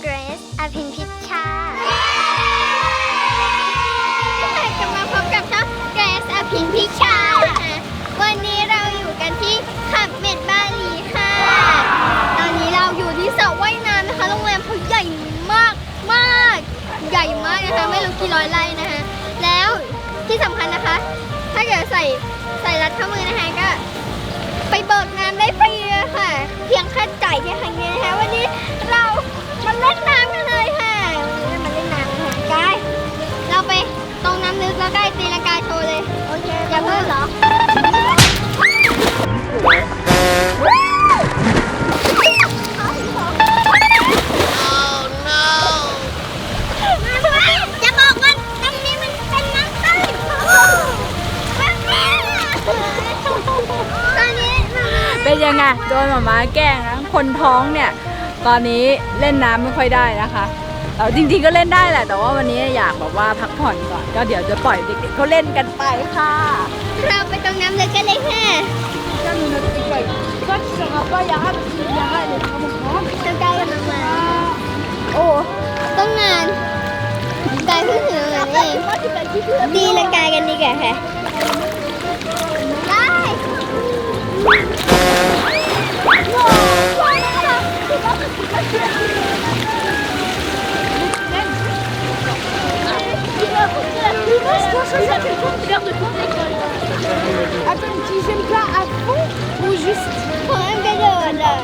เกรซอภินพิชชาจะมาพบกับช่องเกรซอภินพิชชา วันนี้เราอยู่กันที่ขับเม็ดบาหลีค่ะ ตอนนี้เราอยู่ที่สระว่ายน้ำนะคะ โรงแรมเขาใหญ่มากมากใหญ่มากนะคะ ไม่รู้กี่ร้อยไร่นะคะ แล้วที่สำคัญนะคะ ถ้าเกิดใส่ใส่รัดข้อมือนะคะก็ ไปเบิกน้ำได้ฟรีเลยค่ะ เพียงแค่จ่ายแค่ครั้งเดียวนะคะวันนี้เรามาเล่นน้ำกันเลยค่ะวันนี้มาเล่นน้ำกันค่ะกายเราไปตรงน้ำลึกแล้วกายตีลังกาโชว์เลยโอเคอย่าเพิ่งเหรอ ยังไงโดนหมาม้าแกล้งนะคนท้องเนี่ย ตอนนี้เล่นน้ำไม่ค่อยได้นะคะแต่จริงๆก็เล่นได้แหละ แต่ว่าวันนี้อยากแบบว่าพักผ่อนก่อน ก็เดี๋ยวจะปล่อยเด็กๆเขาเล่นกันไปค่ะเราไปตรงน้ำเลยกันเลยค่ะก็มีนักกีฬาก็จะมาก็อยากให้อยากให้เด็กเขามาพร้อมจะไกลกันมาโอ้ต้องงานไกลเพิ่งถึงแล้วเองดีละกายกันดีกว่าค่ะได้ ขอให้กระโดดอะ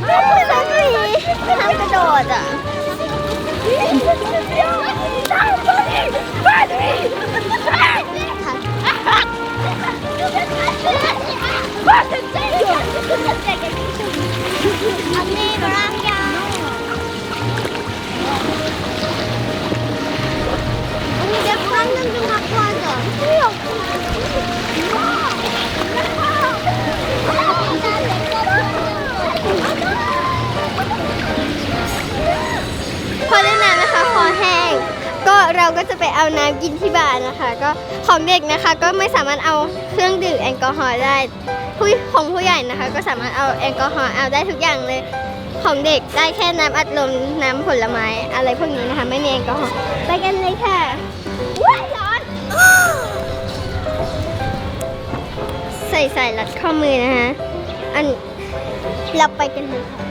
ไม่ต้องหนีทำกระ เราก็จะไปเอาน้ำกินที่บ้านนะคะ ก็ของเด็กนะคะก็ไม่สามารถเอาเครื่องดื่มแอลกอฮอล์ได้ผู้ของผู้ใหญ่นะคะ ก็สามารถเอาแอลกอฮอล์เอาได้ทุกอย่างเลยของเด็กได้แค่น้ำอัดลมน้ำผลไม้อะไรพวกนี้นะคะ ไม่มีแอลกอฮอล์ไปกันเลยค่ะว้ายร้อนใส่ใส่รัดข้อมือนะคะอันเราไปกันเลยค่ะ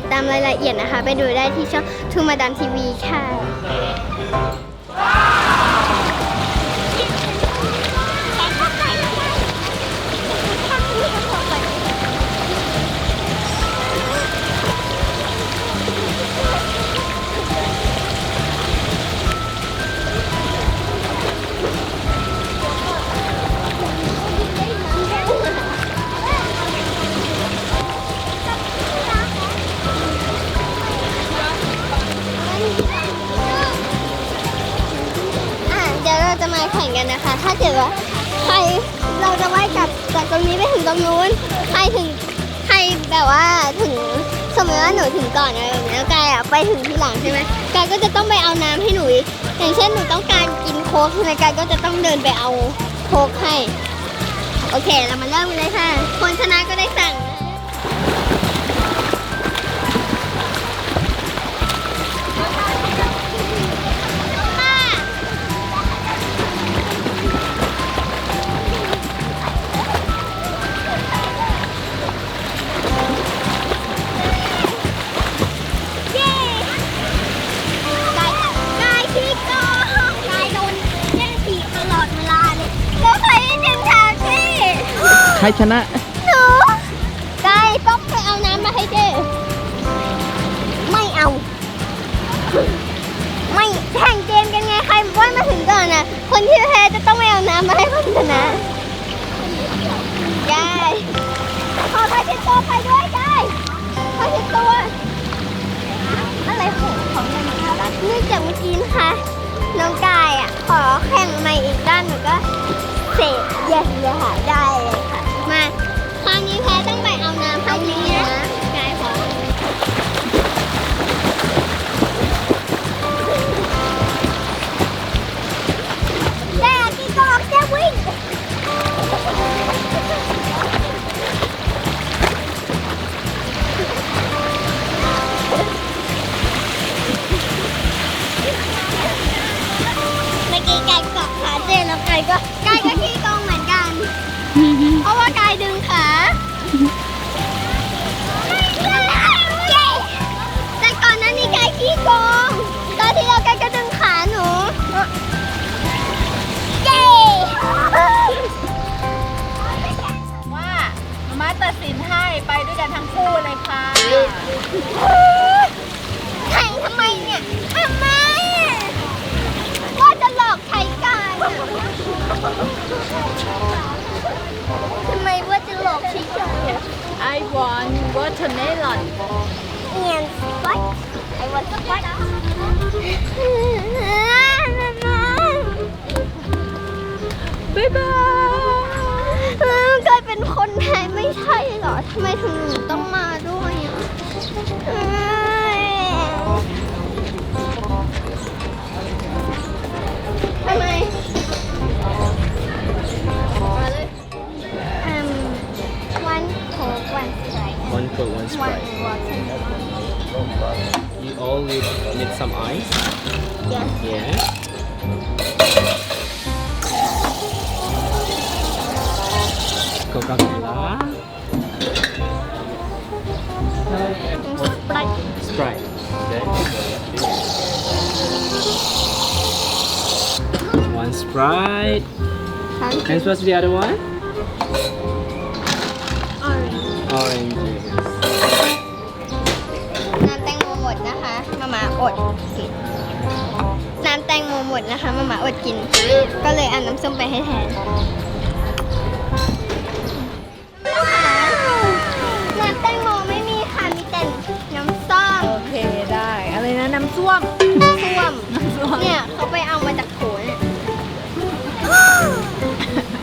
ติดตามรายละเอียดนะคะ ไปดูได้ที่ช่องทูมาดามทีวีค่ะ เราจะมาแข่งกันนะคะ ถ้าเกิดว่าใครเราจะว่ายกลับจากตรงนี้ไปถึงตรงนู้น ใครถึงใครแบบว่าถึงสมมติว่าหนูถึงก่อนอะไรแบบนี้แล้วกายอะไปถึงทีหลังใช่ไหมกายก็จะต้องไปเอาน้ำให้หนูอีกอย่างเช่นหนูต้องการกินโค้กใช่ไหมกายก็จะต้องเดินไปเอาโค้กให้ โอเค เรามาเริ่มเลยค่ะ คนชนะก็ได้สั่ง ใครชนะ หนูกายต้องไปเอาน้ำมาให้เจ้ไม่เอา ไม่แข่งเกมกันไงใครว่ายมาถึงก่อนน่ะ คนที่แพ้จะต้องไปเอาน้ำมาให้คนชนะกายขอพาเช็ดตัวไปด้วยกายพาเช็ดตัว อะไรของของมันคะเนื่องจากเมื่อกี้นะคะน้องกายอะขอแข่ง แข่งทำไมเนี่ยทำไมว่าจะหลอกใช้กันอะทำไมว่าจะหลอกใช้กันอะ I want watermelon เงียนวัดไอ้วัดวัดบ๊ายบายกลายเป็นคนไทยไม่ใช่เหรอทำไมถึงหนูต้องมาด้วย One Coke, one Sprite. You all need, need some ice? Yes. Yeah. Coca-Cola. Sprite Sprite. Okay. One Sprite. And what's the other one? orange Orange. น้ำแตงโมหมดนะคะมามาอดกินน้ำแตงโมหมดนะคะมามาอดกิน ก็เลยเอาน้ำส้มไปให้แทนน้ำแตงโม เนี่ยเขาไปเอามาจากโถเนี่ย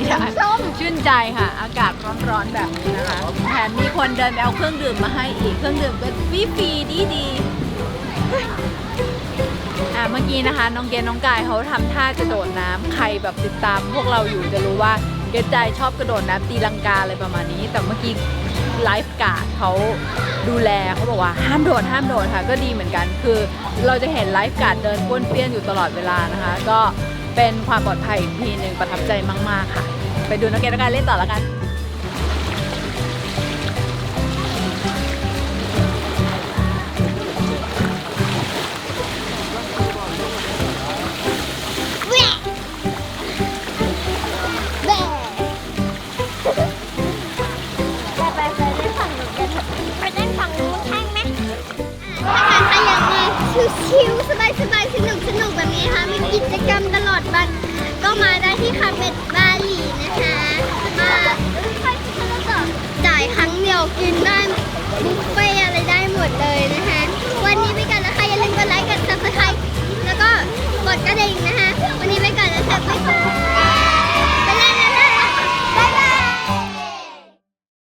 อยากชื่นใจค่ะ อากาศร้อนๆแบบนี้นะคะ แถมมีคนเดินไปเอาเครื่องดื่มมาให้อีก เครื่องดื่มก็ฟรีฟรีดีดีๆอะเมื่อกี้นะคะ น้องเกณน้องกายเขาทำท่าจะโดดน้ำใครแบบติดตามพวกเราอยู่จะรู้ว่าเกณใจชอบกระโดดน้ำตีลังกาอะไรประมาณนี้ แต่เมื่อกี้ ไลฟ์การ์ดเขาดูแลเขาบอกว่าห้ามโดดห้ามโดดค่ะ ก็ดีเหมือนกัน คือเราจะเห็นไลฟ์การ์ดเดินป้วนเปี้ยนอยู่ตลอดเวลานะคะ ก็เป็นความปลอดภัยอีกทีหนึ่งประทับใจมาก ๆ ค่ะ ไปดูนักเกณน้องการเล่นต่อแล้วกัน กิจกรรมตลอดวัน ก็มาได้ที่คาเฟ่บาหลีนะคะ มาจ่ายครั้งเดียวกินได้บุฟเฟ่อะไรได้หมดเลยนะคะ วันนี้ไปกันนะคะอย่าลืมกดไลค์กดซับสไครต์แล้วก็กดกระดิ่งนะคะ